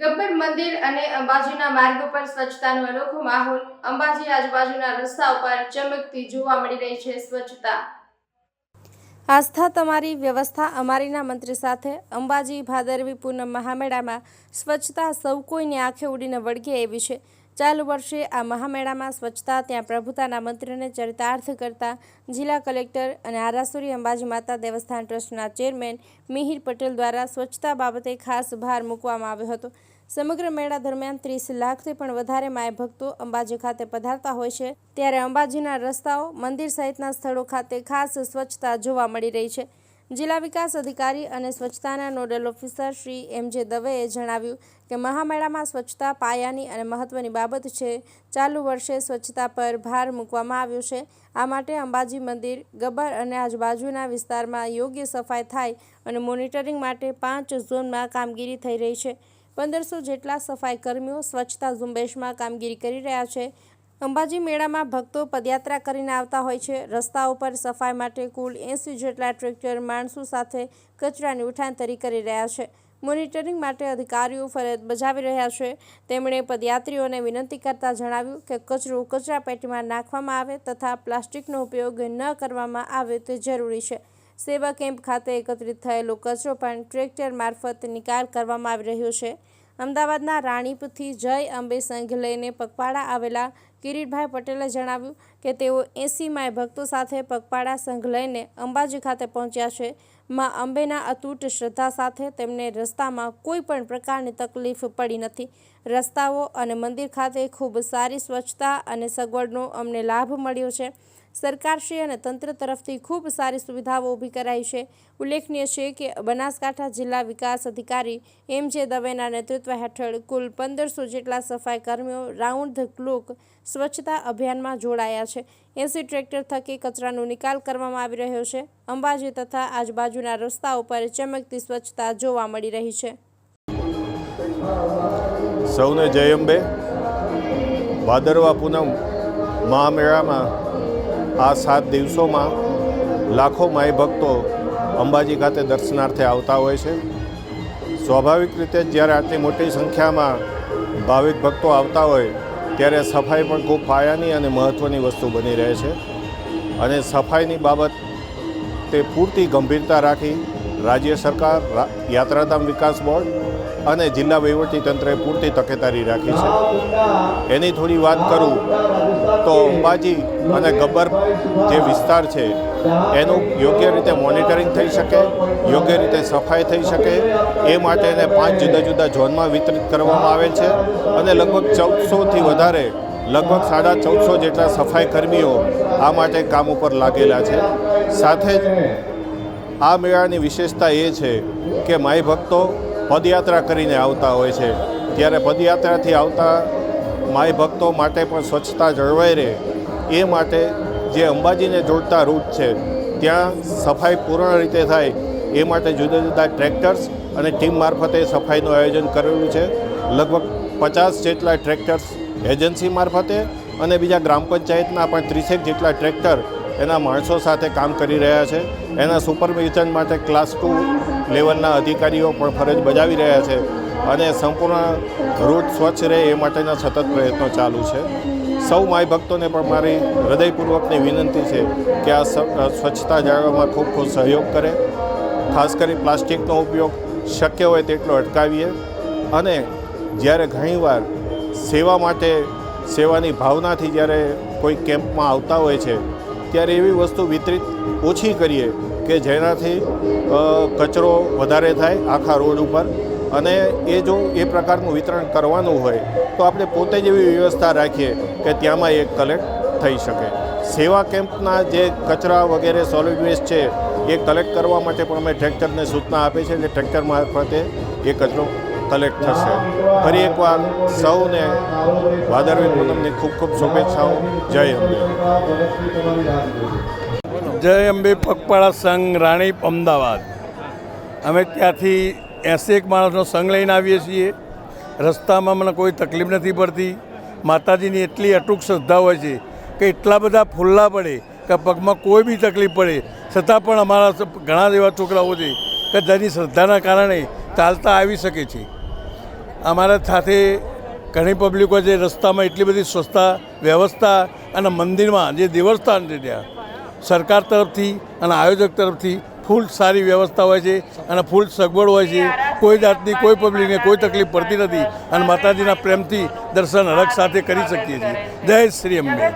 ગબ્બર મંદિર અને અંબાજીના માર્ગ પર સ્વચ્છતાનો અનોખો માહોલ અંબાજી આજુબાજુના રસ્તા ઉપર ચમકતી જોવા મળી રહી છે સ્વચ્છતા. આસ્થા તમારી વ્યવસ્થા અમારીના મંત્રી સાથે અંબાજી ભાદરવી પૂનમ મહામેળામાં સ્વચ્છતા સૌ કોઈની આંખે ઉડીને વળગે એવી છે. ચાલુ વર્ષે આ મહામેળામાં સ્વચ્છતા, ત્યાં પ્રભુતાના મંત્રને ચરિતાર્થ કરતા જિલ્લા કલેક્ટર અને આરાસુરી અંબાજી માતા દેવસ્થાન ટ્રસ્ટના ચેરમેન મિહિર પટેલ દ્વારા સ્વચ્છતા બાબતે ખાસ ભાર મૂકવામાં આવ્યો હતો. સમગ્ર મેળા દરમિયાન ત્રીસ લાખથી પણ વધારે માય ભક્તો અંબાજી ખાતે પધારતા હોય છે. ત્યારે અંબાજીના રસ્તાઓ, મંદિર સહિતના સ્થળો ખાતે ખાસ સ્વચ્છતા જોવા મળી રહી છે. જિલ્લા વિકાસ અધિકારી અને સ્વચ્છતાના નોડલ ઓફિસર શ્રી એમ જે દવેએ જણાવ્યું કે મહામેળામાં સ્વચ્છતા પાયાની અને મહત્વની બાબત છે. ચાલુ વર્ષે સ્વચ્છતા પર ભાર મૂકવામાં આવ્યો છે. આ માટે અંબાજી મંદિર, ગબ્બર અને આજુબાજુના વિસ્તારમાં યોગ્ય સફાઈ થાય અને મોનિટરિંગ માટે પાંચ ઝોનમાં કામગીરી થઈ રહી છે. પંદરસો જેટલા સફાઈ કર્મીઓ સ્વચ્છતા ઝુંબેશમાં કામગીરી કરી રહ્યા છે અંબાજી મેળામાં ભક્તો પદયાત્રા કરીને આવતા હોય છે. રસ્તા ઉપર સફાઈ માટે કુલ એંસી જેટલા ટ્રેક્ટર માણસો સાથે કચરાની ઉઠાંતરી કરી રહ્યા છે. મોનિટરિંગ માટે અધિકારીઓ ફરજ બજાવી રહ્યા છે. તેમણે પદયાત્રીઓને વિનંતી કરતા જણાવ્યું કે કચરો કચરા પેટીમાં નાખવામાં આવે તથા પ્લાસ્ટિકનો ઉપયોગ ન કરવામાં આવે તે જરૂરી છે. સેવા કેમ્પ ખાતે એકત્રિત થયેલો કચરો પણ ટ્રેક્ટર મારફત નિકાલ કરવામાં આવી રહ્યો છે. અમદાવાદના રાણીપથી જય અંબે સંઘ લઈને પગપાળા આવેલા કિરીટભાઈ પટેલે જણાવ્યું કે તેઓ એસી માય ભક્તો સાથે પગપાળા સંઘ લઈને અંબાજી ખાતે પહોંચ્યા છે. માં અંબેના અતૂટ શ્રદ્ધા સાથે તેમને રસ્તામાં કોઈ પણ પ્રકારની તકલીફ પડી નથી. રસ્તાઓ અને મંદિર ખાતે ખૂબ સારી સ્વચ્છતા અને સગવડનો અમને લાભ મળ્યો છે. સરકારશ્રી અને તંત્ર તરફથી ખૂબ સારી સુવિધાઓ ઊભી કરાઈ છે. ઉલ્લેખનીય છે કે બનાસકાંઠા જિલ્લા વિકાસ અધિકારી એમ જે દવેના નેતૃત્વ હેઠળ કુલ પંદરસો જેટલા સફાઈ કર્મીઓ રાઉન્ડ ધ ક્લોક સ્વચ્છતા અભિયાનમાં જોડાયા છે. એસી ટ્રેક્ટર થકી કચરાનો નિકાલ કરવામાં આવી રહ્યો છે. અંબાજી તથા આજુબાજુના રસ્તાઓ પર ચમકતી સ્વચ્છતા જોવા મળી રહી છે. સૌને જય અંબે. ભાદરવા પૂનમ મહામેળામાં આ સાત દિવસોમાં લાખો માય ભક્તો અંબાજી ખાતે દર્શનાર્થે આવતા હોય છે. સ્વાભાવિક રીતે જ્યારે આટલી મોટી સંખ્યામાં ભાવિક ભક્તો આવતા હોય ત્યારે સફાઈ પણ ખૂબ પાયાની અને મહત્ત્વની વસ્તુ બની રહે છે. અને સફાઈની બાબત તે પૂરતી ગંભીરતા રાખી રાજ્ય સરકાર યાત્રાધામ વિકાસ બોર્ડ અને જિલ્લા વહીવટી તંત્રએ પૂરતી તકેદારી રાખી છે. એની થોડી વાત કરું તો અંબાજી અને ગબ્બર જે વિસ્તાર છે, એનું યોગ્ય રીતે મોનિટરિંગ થઈ શકે, યોગ્ય રીતે સફાઈ થઈ શકે, એ માટે એને પાંચ જુદા જુદા ઝોનમાં વિતરિત કરવામાં આવેલ છે અને લગભગ ચૌદસોથી વધારે, લગભગ સાડા ચૌદસો જેટલા સફાઈ કર્મીઓ આ માટે કામ ઉપર લાગેલા છે. સાથે જ આ મેળાની વિશેષતા એ છે કે માઈ ભક્તો પદયાત્રા કરીને આવતા હોય છે. ત્યારે પદયાત્રાથી આવતા માઈ ભક્તો માટે પણ સ્વચ્છતા જળવાઈ રહે. એ માટે જે અંબાજીને જોડતા રૂટ છે, ત્યાં સફાઈ પૂર્ણ રીતે થાય. એ માટે જુદા જુદા ટ્રેક્ટર્સ અને ટીમ મારફતે સફાઈનું આયોજન કરેલું છે. લગભગ પચાસ જેટલા ટ્રેક્ટર્સ એજન્સી મારફતે અને બીજા ગ્રામ પંચાયતના પણ ત્રીસેક જેટલા ટ્રેક્ટર એના માણસો સાથે કામ કરી રહ્યા છે. એના સુપરવિઝન માટે ક્લાસ ટુ લેવલના અધિકારીઓ પણ ફરજ બજાવી રહ્યા છે અને સંપૂર્ણ રૂટ સ્વચ્છ રહે એ માટેના સતત પ્રયત્નો ચાલુ છે. સૌ માય ભક્તોને પણ મારી હૃદયપૂર્વકની વિનંતી છે કે આ સ્વચ્છતા જાળવવામાં ખૂબ ખૂબ સહયોગ કરે. ખાસ કરી પ્લાસ્ટિકનો ઉપયોગ શક્ય હોય તેટલો અટકાવીએ અને જ્યારે ઘણીવાર સેવા માટે, સેવાની ભાવનાથી જ્યારે કોઈ કેમ્પમાં આવતા હોય છે ત્યારે એવી વસ્તુ વિતરિત ઓછી કરીએ કે જેનાથી કચરો વધારે થાય આખા રોડ ઉપર અને એ જો એ પ્રકારનું વિતરણ કરવાનું હોય તો આપણે પોતે જ એવી વ્યવસ્થા રાખીએ કે ત્યાંમાં એ કલેક્ટ થઈ શકે. સેવા કેમ્પના જે કચરા વગેરે સોલિડ વેસ્ટ છે એ કલેક્ટ કરવા માટે પણ અમે ટ્રેક્ટરને સૂચના આપી છે એટલે ટ્રેક્ટર મારફતે એ કચરો કલેક્ટ થશે. ફરી એકવાર સૌને ભાદરવી પૂનમની ખૂબ ખૂબ શુભેચ્છાઓ. જય અંબે. જય અંબે પગપાળા સંઘ રાણીપ અમદાવાદ. અમે ત્યાંથી એસેક માણસનો સંઘ લઈને આવીએ છીએ. રસ્તામાં મને કોઈ તકલીફ નથી પડતી. માતાજીની એટલી અટૂક શ્રદ્ધા હોય છે કે એટલા બધા ફૂલ્લા પડે કે પગમાં કોઈ બી તકલીફ પડે. છતાં પણ અમારા ઘણા એવા છોકરાઓ છે કે જેની શ્રદ્ધાના કારણે ચાલતા આવી શકે છે. અમારા સાથે ઘણી પબ્લિકો છે. રસ્તામાં એટલી બધી સ્વચ્છતા, વ્યવસ્થા અને મંદિરમાં જે દેવસ્થાન છે ત્યાં, સરકાર તરફથી અને આયોજક તરફથી ફૂલ સારી વ્યવસ્થા હોય છે અને ફૂલ સગવડ હોય છે. કોઈ જાતની કોઈ પબ્લિકને કોઈ તકલીફ પડતી નથી અને માતાજીના પ્રેમથી દર્શન હરખ સાથે કરી શકીએ છીએ. જય શ્રી અંબે.